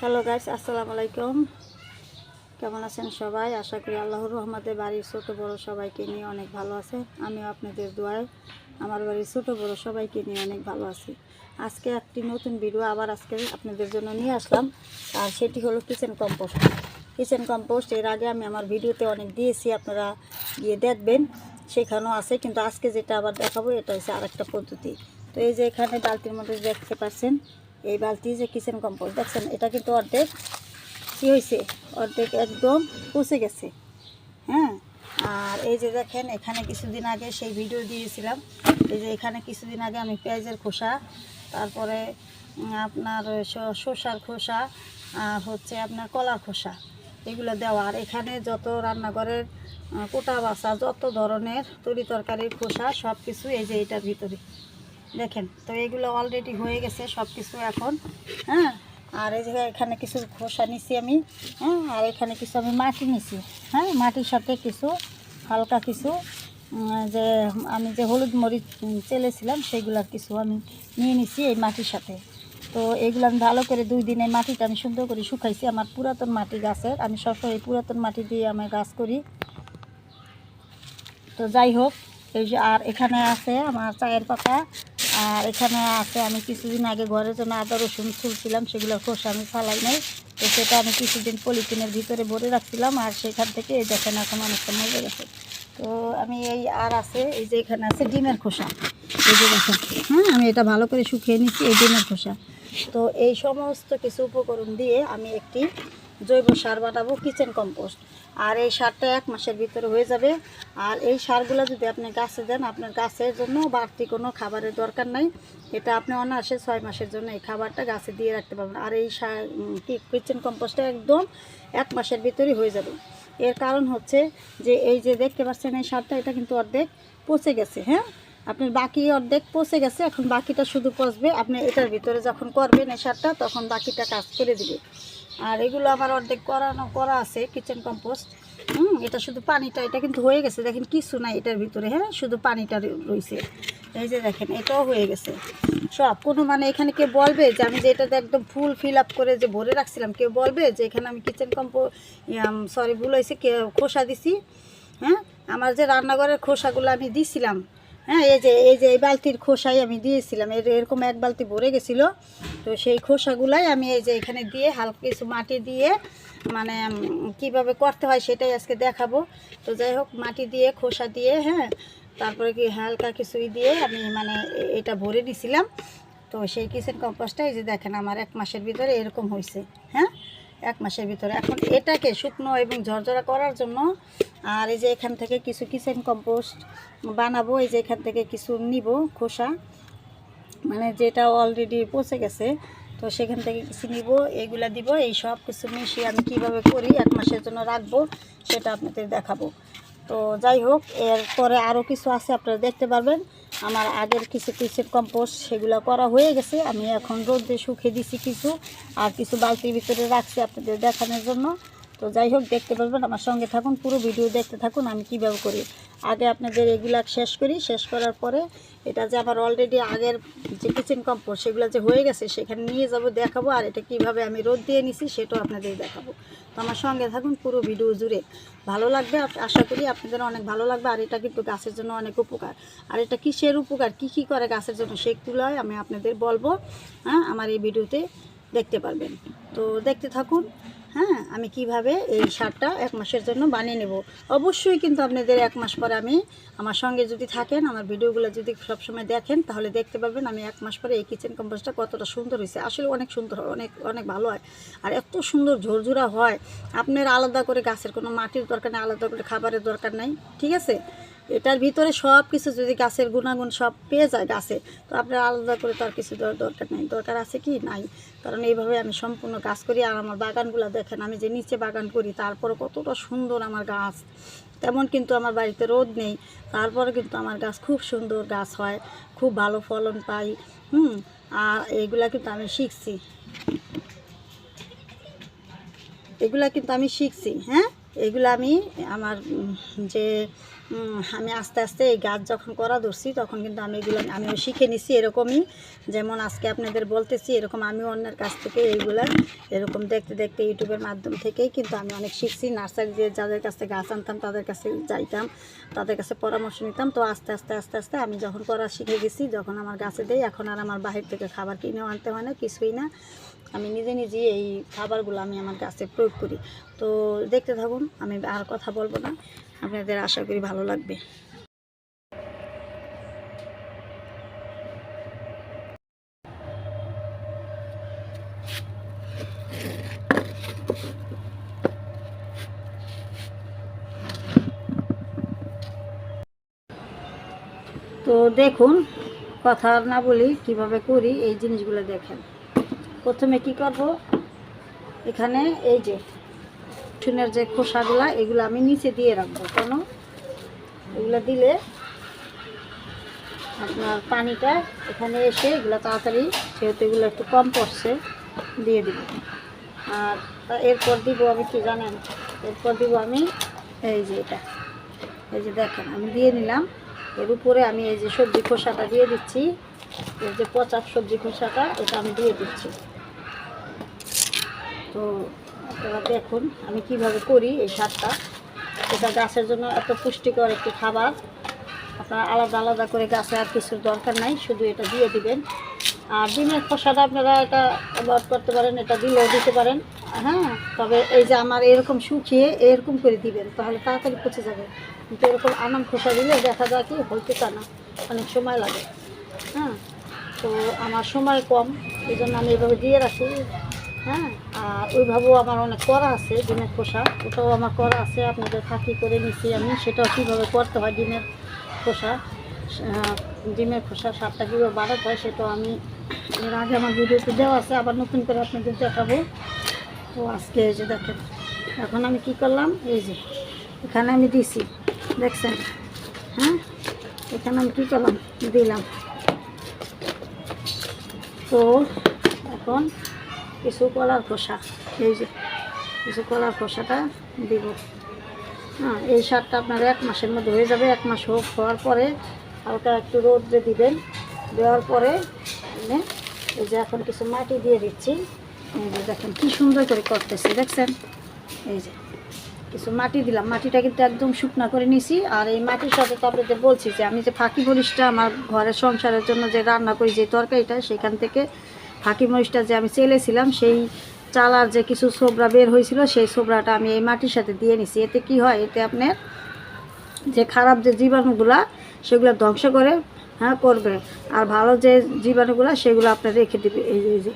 Hello guys, আসসালামু আলাইকুম। কেমন আছেন সবাই? আশা করি আল্লাহর রহমতে বাড়ির ছোট বড় সবাইকে নিয়ে অনেক ভালো আছে। আমিও আপনাদের দোয়ায় আমার বাড়ির ছোট বড় সবাইকে নিয়ে অনেক ভালো আছি। আজকে একটি নতুন ভিডিও আবার আজকে আপনাদের জন্য নিয়ে আসলাম, আর সেটি হলো কিচেন কম্পোস্ট। কিচেন কম্পোস্ট, এর আগে আমি আমার ভিডিওতে অনেক দিয়েছি, আপনারা গিয়ে দেখবেন, সেখানেও আছে, কিন্তু আজকে যেটা আবার দেখাবো, এটা হচ্ছে আরেকটা পদ্ধতি। তো এই যে এখানে বালতির মধ্যে দেখতে পাচ্ছেন এই বালতি যে কিচেন কম্পোস্ট দেখছেন, এটা কিন্তু অর্ধেক কী হয়েছে অর্ধেক একদম পচে গেছে। হ্যাঁ? আর এই যে দেখেন, এখানে কিছুদিন আগে সেই ভিডিও দিয়েছিলাম। এই যে এখানে কিছুদিন আগে আমি পেঁয়াজের খোসা, তারপরে আপনার শসার খোসা, আর হচ্ছে আপনার কলার খোসা, এগুলো দেওয়া। আর এখানে যত রান্নাঘরের কোটা বাসা, যত ধরনের তরি তরকারির খোসা সব কিছু এই যে এটার ভিতরে। দেখেন, তো এগুলো অলরেডি হয়ে গেছে সব কিছু এখন হ্যাঁ? আর এই জায়গায় এখানে কিছু খোসা নিছি আমি হ্যাঁ? আর এখানে কিছু আমি মাটি নিছি হ্যাঁ? মাটির সাথে কিছু, হালকা কিছু যে আমি যে হলুদ মরিচ চেলেছিলাম সেইগুলার কিছু আমি নিয়ে নিছি এই মাটির সাথে। তো এগুলো আমি ভালো করে দুই দিনে মাটিটা আমি সুন্দর করে শুকাইছি। আমার পুরাতন মাটি গাছের, আমি সবসময় পুরাতন মাটি দিয়ে আমার গাছ করি। তো যাই হোক, এই যে আর এখানে আছে আমার চায়ের পাতা আর এখানে আছে, আমি কিছুদিন আগে ঘরের জন্য আদা, রসুন ছুলছিলাম সেগুলো খোসা আমি ফালাই নাই। তো সেটা আমি কিছুদিন পলিথিনের ভিতরে ভরে রাখছিলাম, আর সেখান থেকে এই দেখেন এখন অনেকটা মজে গেছে। তো আমি এই আর আছে, এই যে এখানে আছে ডিমের খোসা। এই যে দেখেন হ্যাঁ আমি এটা ভালো করে শুকিয়ে নিচ্ছি, এই ডিমের খোসা। তো এই সমস্ত কিছু উপকরণ দিয়ে আমি একটি জৈব সার বানাবো কিচেন কম্পোস্ট আর এই সারটা এক মাসের ভিতরে হয়ে যাবে। আর এই সারগুলো যদি আপনি গাছে দেন, আপনার গাছের জন্য বাড়তি কোনো খাবারের দরকার নাই। এটা আপনি অনায়াসে ছয় মাসের জন্য এই খাবারটা গাছে দিয়ে রাখতে পারবেন। আর এই সার কি কিচেন কম্পোস্টটা একদম এক মাসের ভিতরেই হয়ে যাবে। এর কারণ হচ্ছে যে, এই যে দেখতে পাচ্ছেন এই সারটা, এটা কিন্তু অর্ধেক পচে গেছে হ্যাঁ? আপনার বাকি অর্ধেক পচে গেছে, এখন বাকিটা শুধু পচবে। আপনি এটার ভিতরে যখন করবেন এই সারটা, তখন বাকিটা কাজ করে দিবে। আর এগুলো আমার অর্ধেক করানো, করা আছে কিচেন কম্পোস্ট হুম, এটা শুধু পানিটা, এটা কিন্তু হয়ে গেছে। দেখেন, কিছু নাই এটার ভিতরে হ্যাঁ? শুধু পানিটা রয়েছে। এই যে দেখেন, এটাও হয়ে গেছে। সব, কোনো মানে এখানে কেউ বলবে যে আমি যে এটাতে একদম ফুল ফিল আপ করে যে ভরে রাখছিলাম, কেউ বলবে যে এখানে আমি কিচেন কম্পো সরি ভুল হয়েছে খোসা দিছি। হ্যাঁ? আমার যে রান্নাঘরের খোসাগুলো আমি দিছিলাম হ্যাঁ এই যে এই যে এই বালতির খোসাই আমি দিয়েছিলাম। এর, এরকম এক বালতি ভরে গেছিল। তো সেই খোসাগুলাই আমি এই যে এখানে দিয়ে হালকা কিছু মাটি দিয়ে মানে কীভাবে করতে হয় সেটাই আজকে দেখাবো। তো যাই হোক, মাটি দিয়ে, খোসা দিয়ে হ্যাঁ তারপরে কি হালকা কিছুই দিয়ে আমি মানে এটা ভরে দিছিলাম তো সেই কিচেন কম্পোস্টটা, এই যে দেখেন আমার এক মাসের ভিতরে এরকম হয়েছে হ্যাঁ এক মাসের ভিতরে। এখন এটাকে শুকনো এবং ঝরঝরা করার জন্য, আর এই যে এখান থেকে কিছু কিচেন কম্পোস্ট বানাবো, এই যে এখান থেকে কিছু নিব, খোসা। মানে যেটা অলরেডি পচে গেছে, তো সেখান থেকে কিছু নিব এইগুলা দিব, এই সব কিছু মিশিয়ে আমি কীভাবে করি, এক মাসের জন্য রাখব, সেটা আপনাদের দেখাবো। তো যাই হোক, এরপরে আরও কিছু আছে, আপনারা দেখতে পারবেন। আমার আগের কিছু কিচেন কম্পোস্ট সেগুলো করা হয়ে গেছে। আমি এখন রোদে শুকিয়ে দিছি কিছু, আর কিছু বালতির ভিতরে রাখছি আপনাদের দেখানোর জন্য। তো যাই হোক, দেখতে পারবেন, আমার সঙ্গে থাকুন, পুরো ভিডিও দেখতে থাকুন, আমি কীভাবে করি। আগে আপনাদের এগুলা শেষ করি, শেষ করার পরে এটা যে আমার অলরেডি আগের যে কিচেন কম্পোস্ট সেগুলো যে হয়ে গেছে, সেখানে নিয়ে যাব, দেখাবো, আর এটা কীভাবে আমি রোদ দিয়ে নিছি, সেটাও আপনাদের দেখাবো। তো আমার সঙ্গে থাকুন, পুরো ভিডিও জুড়ে। ভালো লাগবে আশা করি আপনাদের অনেক ভালো লাগবে, আর এটা কিন্তু গাছের জন্য অনেক উপকার। আর এটা কিসের উপকার, কি কি করে গাছের জন্য সেগুলোই আমি আপনাদের বলব হ্যাঁ আমার এই ভিডিওতে দেখতে পারবেন। তো দেখতে থাকুন হ্যাঁ আমি কীভাবে এই সারটা এক মাসের জন্য বানিয়ে নেব? অবশ্যই কিন্তু আপনাদের এক মাস পরে আমি আমার সঙ্গে যদি থাকেন, আমার ভিডিওগুলো যদি সবসময় দেখেন, তাহলে দেখতে পারবেন আমি এক মাস পরে এই কিচেন কম্পোস্টটা কতটা সুন্দর হয়েছে। আসলে অনেক সুন্দর, অনেক অনেক ভালো হয়। আর এত সুন্দর ঝরঝুরা হয়। আপনার আলাদা করে গাছের কোনো মাটির দরকার নেই, আলাদা করে খাবারের দরকার নাই। ঠিক আছে? এটার ভিতরে সব কিছু যদি গাছের গুণাগুণ সব পেয়ে যায় গাছে, তো আপনার আলাদা করে তার কিছু দর- দরকার নেই। দরকার আছে কি? নাই। কারণ এইভাবে আমি সম্পূর্ণ গাছ করি আর আমার বাগানগুলো দেখেন, আমি যে নিচে বাগান করি তারপরে কতটা সুন্দর আমার গাছ। তেমন কিন্তু আমার বাড়িতে রোদ নেই তারপরে কিন্তু আমার গাছ খুব সুন্দর গাছ হয়, খুব ভালো ফলন পাই, হুম? আর এগুলা কিন্তু আমি শিখছি। এগুলা কিন্তু আমি শিখছি হ্যাঁ? এগুলো আমি আমার যে আমি আস্তে আস্তে এই গাছ যখন করা ধরছি, তখন কিন্তু আমি এগুলো, আমিও শিখে নিছি এরকমই। যেমন আজকে আপনাদের বলতেছি, এরকম আমি অন্যের কাছ থেকে এইগুলো এরকম দেখতে দেখতে ইউটিউবের মাধ্যম থেকেই কিন্তু আমি অনেক শিখছি। নার্সারি যে, যাদের কাছ গাছ আনতাম, তাদের কাছে যাইতাম, তাদের কাছে পরামর্শ নিতাম। তো আস্তে আস্তে আস্তে আস্তে আমি যখন করা শিখে গেছি, যখন আমার গাছে দেই, এখন আর আমার বাহির থেকে খাবার কিনেও আনতে হয় না, কিছুই না। আমি নিজে নিজেই এই খাবারগুলো আমি আমার গাছে প্রয়োগ করি। তো দেখতে থাকুন, আমি আর কথা বলব না। আপনাদের আশা করি ভালো লাগবে। তো দেখুন, কথা না বলি কীভাবে করি, এই জিনিসগুলো দেখেন। প্রথমে কি করব? এখানে এই যে চুনের যে খোসাগুলা, এগুলো আমি নিচে দিয়ে রাখব। কেন? এগুলো দিলে আপনার পানিটা এখানে এসে এগুলো তাড়াতাড়ি, যেহেতু এগুলো একটু কম পড়ছে, দিয়ে দিব। আর এরপর দিব আমি কি জানেন? এরপর দিব আমি এই যে এটা। এই যে দেখেন, আমি দিয়ে নিলাম। এর উপরে আমি এই যে সবজি খোসাটা দিয়ে দিচ্ছি। এই যে পচা সবজি খোসাটা, এটা আমি দিয়ে দিচ্ছি। তো আপনারা দেখুন আমি কীভাবে করি এই সারটা। এটা গাছের জন্য এত পুষ্টিকর একটি খাবার। আপনারা আলাদা আলাদা করে গাছে আর কিছুর দরকার নাই, শুধু এটা দিয়ে দিবেন। আর ডিমের খোসাটা আপনারা এটা ব্যবহার করতে পারেন, এটা দিলেও দিতে পারেন। হ্যাঁ তবে এই যে আমার এরকম শুকিয়ে এরকম করে দিবেন, তাহলে তাড়াতাড়ি পচে যাবে। কিন্তু এরকম আনাম খোসা দিলে দেখা যায় কি হইতে চায় না অনেক সময় লাগে। হ্যাঁ তো আমার সময় কম, এই জন্য আমি এভাবে দিয়ে রাখি। হ্যাঁ? আর ওইভাবেও আমার অনেক করা আছে, ডিমের খোসা। ওটাও আমার করা আছে, আপনাদের ফাঁকি করে নিছি আমি। সেটাও কীভাবে করতে হয় ডিমের খোসা? ডিমের খোসা সারটা কীভাবে বাড়াতে হয় সেটাও আমি এর আগে আমার ভিডিওতে দেওয়া আছে, আবার নতুন করে আপনাদের দেখাবো। তো আজকে এই যে দেখেন, এখন আমি কি করলাম? এই যে, এখানে আমি দিছি, দেখছেন? হ্যাঁ? এখানে আমি কী করলাম? দিলাম। তো এখন কিছু কলার খোসা, এই যে কিছু কলার খোসাটা দিব। হ্যাঁ এই সারটা আপনার এক মাসের মধ্যে হয়ে যাবে, এক মাস হোক, হওয়ার পরে হালকা একটু রোদ্রে দিবেন। দেওয়ার পরে এই যে এখন কিছু মাটি দিয়ে দিচ্ছি। এই যে দেখেন কি সুন্দর করে করতেছি, দেখছেন? এই যে কিছু মাটি দিলাম। মাটিটা কিন্তু একদম শুকনা করে নিছি। আর এই মাটির সাথে তো আপনাদের বলছি যে আমি যে ফাঁকি মরিচটা আমার ঘরের সংসারের জন্য যে রান্না করি, যে তরকারিটা, সেখান থেকে ফাঁকি মরিচটা যে আমি চেলেছিলাম সেই চালার যে কিছু ছোবরা বের হয়েছিল, সেই ছোবরাটা আমি এই মাটির সাথে দিয়ে নিছি। এতে কি হয়, এতে আপনার যে খারাপ যে জীবাণুগুলা, সেগুলো ধ্বংস করে হ্যাঁ করবে। আর ভালো যে জীবাণুগুলো, সেগুলো আপনার রেখে দেবে। এই যে,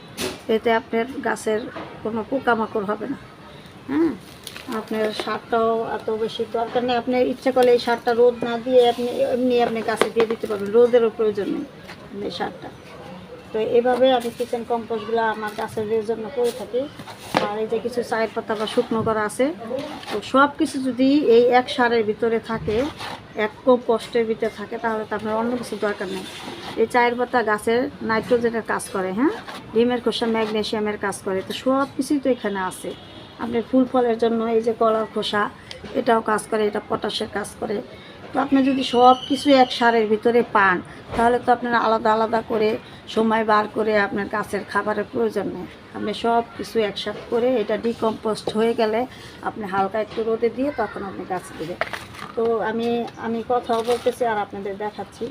এতে আপনার গাছের কোনো পোকামাকড় হবে না। হ্যাঁ আপনার সারটাও এত বেশি দরকার নেই। আপনি ইচ্ছা করলে এই সারটা রোদ না দিয়ে আপনি এমনি আপনি গাছে দিয়ে দিতে পারবেন। রোদেরও প্রয়োজন নেই, এই সারটা। তো এভাবে আমি কিচেন কম্পোস্টগুলো আমার গাছের জন্য করে থাকি, আর এই যে কিছু চায়ের পাতা বা শুকনো করা আছে, তো সব কিছু যদি এই এক সারের ভিতরে থাকে, এক কম্পোস্টের ভিতরে থাকে, তাহলে তো আপনার অন্য কিছু দরকার নেই। এই চায়ের পাতা গাছের নাইট্রোজেনের কাজ করে হ্যাঁ? ডিমের খোসা, ম্যাগনেশিয়ামের কাজ করে, তো সব কিছুই তো এখানে আছে। আপনার ফুল ফলের জন্য এই যে কলার খোসা, এটাও কাজ করে, এটা পটাশের কাজ করে। তো আপনি যদি সব কিছু এক সারের ভিতরে পান, তাহলে তো আপনার আলাদা আলাদা করে সময় বার করে আপনার গাছের খাবারের প্রয়োজন নেই। আপনি সব কিছু একসাথে করে এটা ডিকম্পোস্ট হয়ে গেলে আপনি হালকা একটু রোদে দিয়ে তখন আপনি গাছ দেবেন। তো আমি আমি কথাও বলতেছি আর আপনাদের দেখাচ্ছি।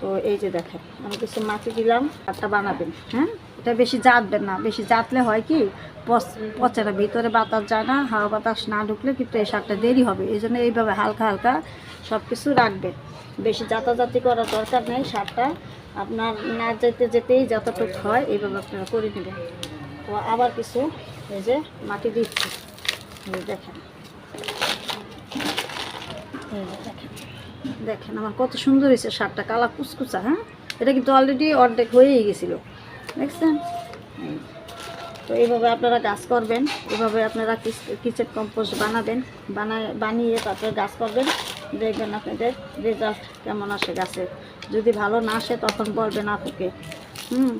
তো এই যে দেখেন, আমি কিছু মাটি দিলাম একটা বানাবেন হ্যাঁ? এটা বেশি জাতবেন না। বেশি জাতলে হয় কি, পচ- না ভিতরে বাতাস যায় না, হাওয়া বাতাস না ঢুকলে কিন্তু এই সারটা দেরি হবে। এই জন্য এইভাবে হালকা হালকা সব কিছু রাখবেন বেশি জাতাজাতি করার দরকার নেই সারটা আপনার না যেতে যেতেই যতটুকু হয় এইভাবে আপনারা করে নেবেন। তো আবার কিছু এই যে মাটি দিচ্ছি। দেখেন। দেখেন। দেখেন আমার কত সুন্দর হয়েছে শার্টটা কালা কুচকুচা হ্যাঁ? এটা কিন্তু অলরেডি অর্ধেক হয়েই গেছিল। দেখছেন? তো এইভাবে আপনারা গাছ করবেন এভাবে আপনারা কিচেন কম্পোস্ট বানাবেন, বানায়, বানিয়ে তারপরে গাছ করবেন। দেখবেন আপনাদের রেজাল্ট কেমন আসে গাছে। যদি ভালো না আসে, তখন বলবেন আপুকে। হুম,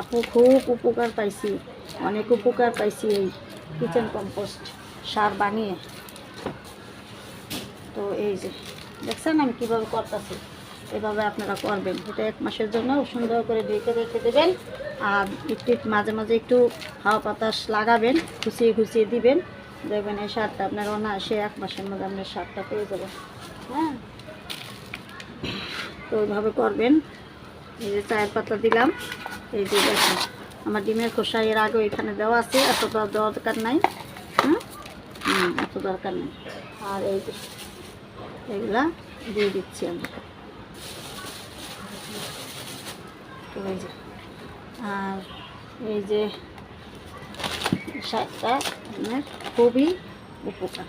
আপু খুব উপকার পাইছি, অনেক উপকার পাইছি এই কিচেন কম্পোস্ট সার বানিয়ে। তো এই যে, দেখছেন আমি কীভাবে করতেছি? এভাবে আপনারা করবেন। এটা এক মাসের জন্য সুন্দর করে ঢেকে রেখে দেবেন। আর একটু মাঝে মাঝে একটু হাওয়া বাতাস লাগাবেন খুশিয়ে খুশিয়ে দিবেন। দেখবেন এই সারটা আপনার অনায়াসে এক মাসের মধ্যে আপনার সারটা পেয়ে যাবেন। হ্যাঁ? তো ওইভাবে করবেন। এই যে চায়ের পাতা দিলাম। এই যে দেখুন, আমার ডিমের খোসা এর আগে এখানে দেওয়া আছে এতটা দরকার নাই। হুম, এত দরকার নেই। আর এই যে, এগুলা দিয়ে দিচ্ছি আমি আর এই যে শাকটা আপনার খুবই উপকার।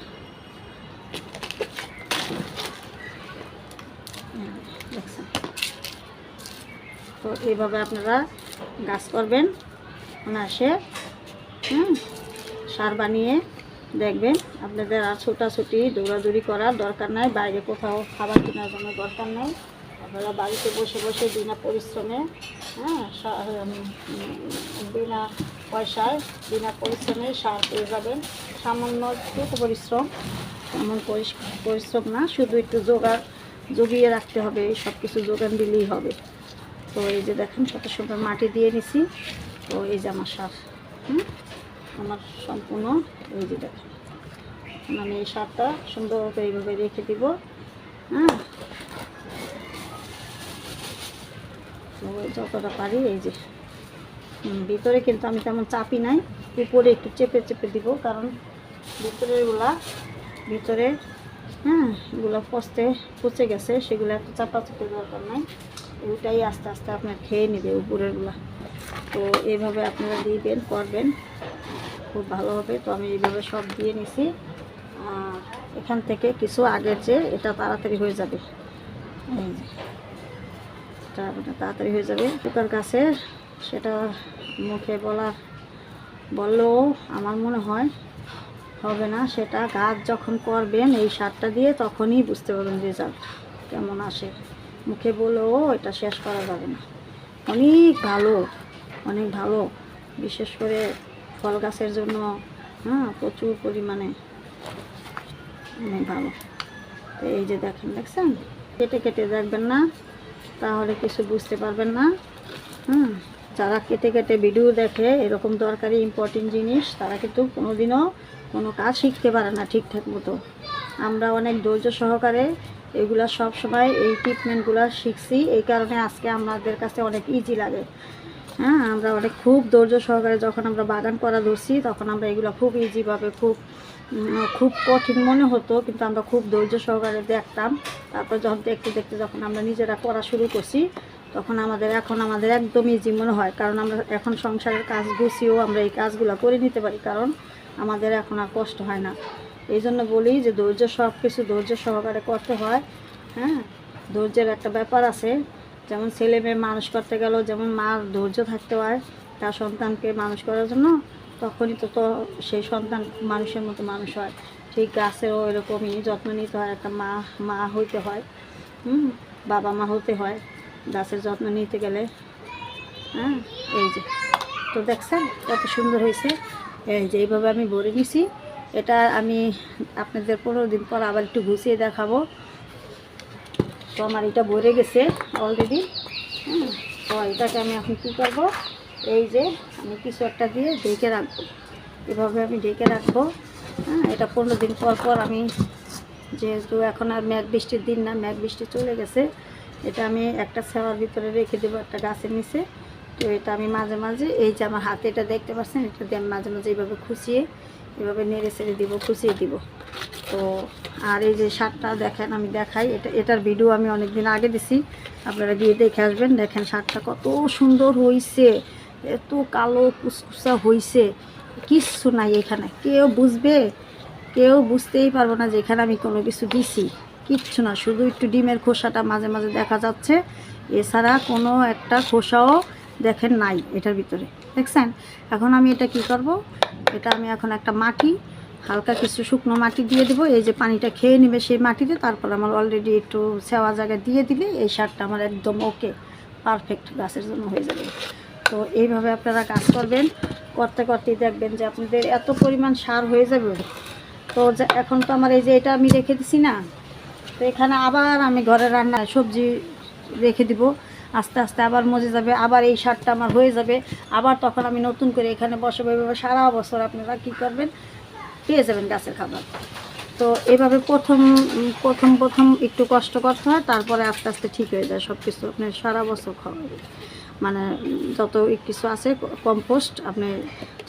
তো এইভাবে আপনারা গাছ করবেন, অনায়াসে, হুম, সার বানিয়ে দেখবেন। আপনাদের আর ছোটাছুটি, দৌড়াদৌড়ি করার দরকার নাই, বাইরে কোথাও খাবার কেনার জন্য দরকার নাই। আপনারা বাড়িতে বসে বসে বিনা পরিশ্রমে হ্যাঁ বিনা পয়সায়, বিনা পরিশ্রমে সার পেয়ে যাবেন। সামান্য একটু পরিশ্রম এমন পরিশ্রম না, শুধু একটু জোগাড়, জগিয়ে রাখতে হবে সব কিছু যোগান দিলেই হবে। তো এই যে দেখেন কত সুন্দর মাটি দিয়ে নিছি, তো এই যে আমার সার, হুম? আমার সম্পূর্ণ, এই যে দেখেন। আমি এই সারটা সুন্দর করে এইভাবে রেখে দিব হ্যাঁ? যতটা পারি, এই যে ভিতরে কিন্তু আমি তেমন চাপি নাই। উপরে একটু চেপে চেপে দিব, কারণ ভিতরেরগুলা, ভিতরে হ্যাঁ এগুলো পচতে, পচে গেছে, সেগুলো একটু চাপা চাপে দরকার নাই। ওটাই আস্তে আস্তে আপনার খেয়ে নেবে উপরেরগুলা। তো এইভাবে আপনারা দিবেন, করবেন, খুব ভালো হবে। তো আমি এইভাবে সব দিয়ে নিছি। এখান থেকে কিছু আগের যে, এটা তাড়াতাড়ি হয়ে যাবে। এই যে। আপনার তাড়াতাড়ি হয়ে যাবে। পোকার গাছের সেটা মুখে বলার বললেও আমার মনে হয় হবে না। সেটা গাছ যখন করবেন এই সারটা দিয়ে তখনই বুঝতে পারবেন রেজাল্ট কেমন আসে। মুখে বলেও এটা শেষ করা যাবে না। অনেক ভালো অনেক ভালো। বিশেষ করে ফল গাছের জন্য হ্যাঁ প্রচুর পরিমাণে অনেক ভালো। তো এই যে দেখেন, দেখছেন? কেটে কেটে দেখবেন না। তাহলে কিছু বুঝতে পারবেন না। হুম, যারা কেটে কেটে ভিডিও দেখে এরকম দরকারি ইম্পর্টেন্ট জিনিস, তারা কিন্তু কোনোদিনও কোনো কাজ শিখতে পারে না ঠিকঠাক মতো। আমরা অনেক ধৈর্য সহকারে এগুলা সব সময় এই ট্রিটমেন্টগুলো শিখছি। এই কারণে আজকে আমাদের কাছে অনেক ইজি লাগে। হ্যাঁ আমরা অনেক খুব ধৈর্য সহকারে যখন আমরা বাগান করা ধরছি, তখন আমরা এগুলো খুব ইজিভাবে খুব খুব কঠিন মনে হতো, কিন্তু আমরা খুব ধৈর্য সহকারে দেখতাম। তারপর যখন দেখতে দেখতে যখন আমরা নিজেরা করা শুরু করছি, তখন আমাদের, এখন আমাদের একদম ইজি মনে হয়। কারণ আমরা এখন সংসারের কাজ গুছিয়েও আমরা এই কাজগুলো করে নিতে পারি, কারণ আমাদের এখন আর কষ্ট হয় না। এই জন্য বলি যে ধৈর্য সব কিছু ধৈর্য সহকারে করতে হয় হ্যাঁ? ধৈর্যের একটা ব্যাপার আছে। যেমন ছেলে মেয়ে মানুষ করতে গেলেও যেমন মার ধৈর্য থাকতে হয়, তার সন্তানকে মানুষ করার জন্য তখনই তো তো সেই সন্তান মানুষের মতো মানুষ হয়। ঠিক গাছেরও এরকমই যত্ন নিতে হয়, একটা মা মা হইতে হয়, হুম? বাবা মা হতে হয়, গাছের যত্ন নিতে গেলে হ্যাঁ? এই যে, তো দেখছেন কত সুন্দর হয়েছে? এই যে, এইভাবে আমি ভরে নিছি। এটা আমি আপনাদের পনেরো দিন পর আবার একটু ঘুষিয়ে দেখাবো। তো আমার এটা ভরে গেছে অলরেডি হুম? তো এটাকে আমি এখন কী করব? এই যে আমি কিছু একটা দিয়ে ঢেকে রাখব। এভাবে আমি ঢেকে রাখব। হ্যাঁ এটা পনেরো দিন পর পর আমি যেহেতু এখন আর মেঘ বৃষ্টির দিন না, মেঘ বৃষ্টি চলে গেছে, এটা আমি একটা সেওয়ার ভিতরে রেখে দেবো একটা গাছের নিচে। তো এটা আমি মাঝে মাঝে এই যে আমার হাতে এটা দেখতে পাচ্ছেন, এটা দিয়ে আমি মাঝে মাঝে এইভাবে খুশিয়ে এভাবে নেড়ে ছেড়ে দিব খুশিয়ে দিব। তো আর এই যে শাকটা দেখেন, আমি দেখাই, এটা, এটার ভিডিও আমি অনেক দিন আগে দিছি। আপনারা গিয়ে দেখে আসবেন, দেখেন শাকটা কত সুন্দর হয়েছে এত কালো কুসকুসা হয়েছে কিচ্ছু নাই এখানে। কেউ বুঝবে? কেউ বুঝতেই পারব না যে এখানে আমি কোনো কিছু দিছি। কিচ্ছু না, শুধু একটু ডিমের খোসাটা মাঝে মাঝে দেখা যাচ্ছে। এছাড়া কোনো একটা খোসাও দেখেন নাই এটার ভিতরে। দেখছেন? এখন আমি এটা কি করব? এটা আমি এখন একটা মাটি, হালকা কিছু শুকনো মাটি দিয়ে দেবো। এই যে পানিটা খেয়ে নেবে সেই মাটিতে, তারপর আমার অলরেডি একটু সেওয়া জায়গায় দিয়ে দিলে এই সারটা আমার একদম ওকে পারফেক্ট গাছের জন্য হয়ে যাবে। তো এইভাবে আপনারা কাজ করবেন। করতে করতেই দেখবেন যে আপনাদের এত পরিমাণ সার হয়ে যাবে। তো এখন তো আমার এই যে এটা আমি রেখে দিছি না, তো এখানে আবার আমি ঘরে রান্না সবজি রেখে দিব। আস্তে আস্তে আবার মজে যাবে, আবার এই সারটা আমার হয়ে যাবে। আবার তখন আমি নতুন করে এখানে বসে এভাবে সারা বছর আপনারা কী করবেন? পেয়ে যাবেন গাছের খাবার। তো এভাবে প্রথম প্রথম প্রথম একটু কষ্ট করতে হয়, তারপরে আস্তে আস্তে ঠিক হয়ে যায় সব কিছু আপনার সারা বছর খাওয়া। মানে যত কিছু আছে কম্পোস্ট আপনি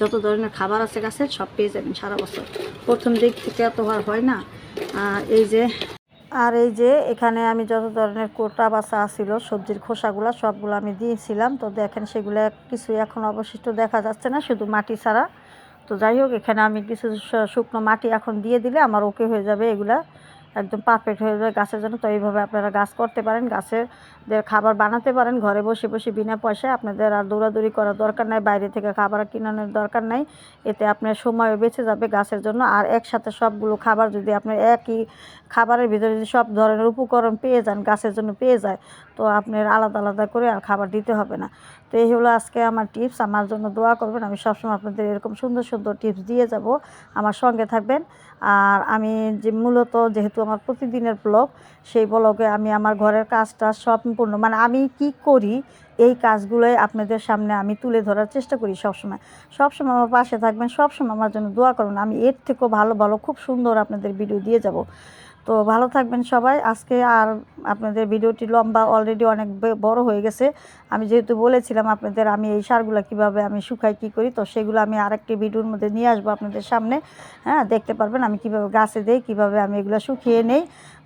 যত ধরনের খাবার আছে গাছের, সব পেয়ে যাবেন সারা বছর। প্রথম দিক থেকে এত আর হয় না। এই যে, আর এই যে এখানে আমি যত ধরনের কোটা বাসা ছিল সবজির খোসাগুলো, সবগুলো আমি দিয়েছিলাম। তো দেখেন সেগুলো কিছু এখন অবশিষ্ট দেখা যাচ্ছে না, শুধু মাটি ছাড়া। তো যাই হোক, এখানে আমি কিছু শুকনো মাটি এখন দিয়ে দিলে আমার ওকে হয়ে যাবে এগুলা। একদম পারফেক্ট হয়ে যায় গাছের জন্য। তো এইভাবে আপনারা গাছ করতে পারেন, গাছের খাবার বানাতে পারেন, ঘরে বসে বসে বিনা পয়সায়। আপনাদের আর দৌড়াদৌড়ি করার দরকার নাই, বাইরে থেকে খাবার কিনানোর দরকার নাই। এতে আপনার সময়ও বেঁচে যাবে গাছের জন্য। আর একসাথে সবগুলো খাবার যদি আপনার একই খাবারের ভিতরে যদি সব ধরনের উপকরণ পেয়ে যান, গাছের জন্য পেয়ে যায়, তো আপনার আলাদা আলাদা করে আর খাবার দিতে হবে না। তো এই হলো আজকে আমার টিপস। আমার জন্য দোয়া করবেন। আমি সবসময় আপনাদের এরকম সুন্দর সুন্দর টিপস দিয়ে যাব। আমার সঙ্গে থাকবেন। আর আমি যে মূলত যেহেতু আমার প্রতিদিনের ব্লগ, সেই ব্লগে আমি আমার ঘরের কাজটা সম্পূর্ণ মানে আমি কি করি, এই কাজগুলোই আপনাদের সামনে আমি তুলে ধরার চেষ্টা করি সবসময়। সবসময় আমার পাশে থাকবেন। সবসময় আমার জন্য দোয়া করুন আমি এর থেকেও ভালো ভালো, খুব সুন্দর আপনাদের ভিডিও দিয়ে যাব। তো ভালো থাকবেন সবাই। আজকে আর আপনাদের ভিডিওটি লম্বা অলরেডি অনেক বড় হয়ে গেছে। আমি যেহেতু বলেছিলাম আপনাদের আমি এই সারগুলো কীভাবে আমি শুকাই কি করি, তো সেগুলো আমি আরেকটি ভিডিওর মধ্যে নিয়ে আসব আপনাদের সামনে। হ্যাঁ দেখতে পারবেন আমি কীভাবে গাছে দেই, কীভাবে আমি এগুলো শুকিয়ে নেই।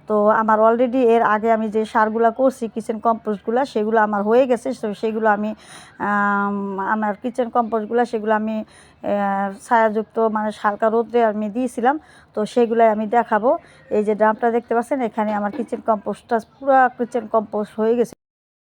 তো আমার অলরেডি এর আগে আমি যে সারগুলো করছি কিচেন কম্পোস্টগুলো সেগুলো আমার হয়ে গেছে। তো সেগুলো আমি আমার কিচেন কম্পোস্টগুলো সেগুলো আমি ছায়াযুক্ত মানে হালকা রোদ্রে আমি দিয়েছিলাম। তো সেগুলাই আমি দেখাবো। এই যে ড্রামটা দেখতে পাচ্ছেন, এখানে আমার কিচেন কম্পোস্টটা পুরো কিচেন কম্পোস্ট হয়ে গেছে।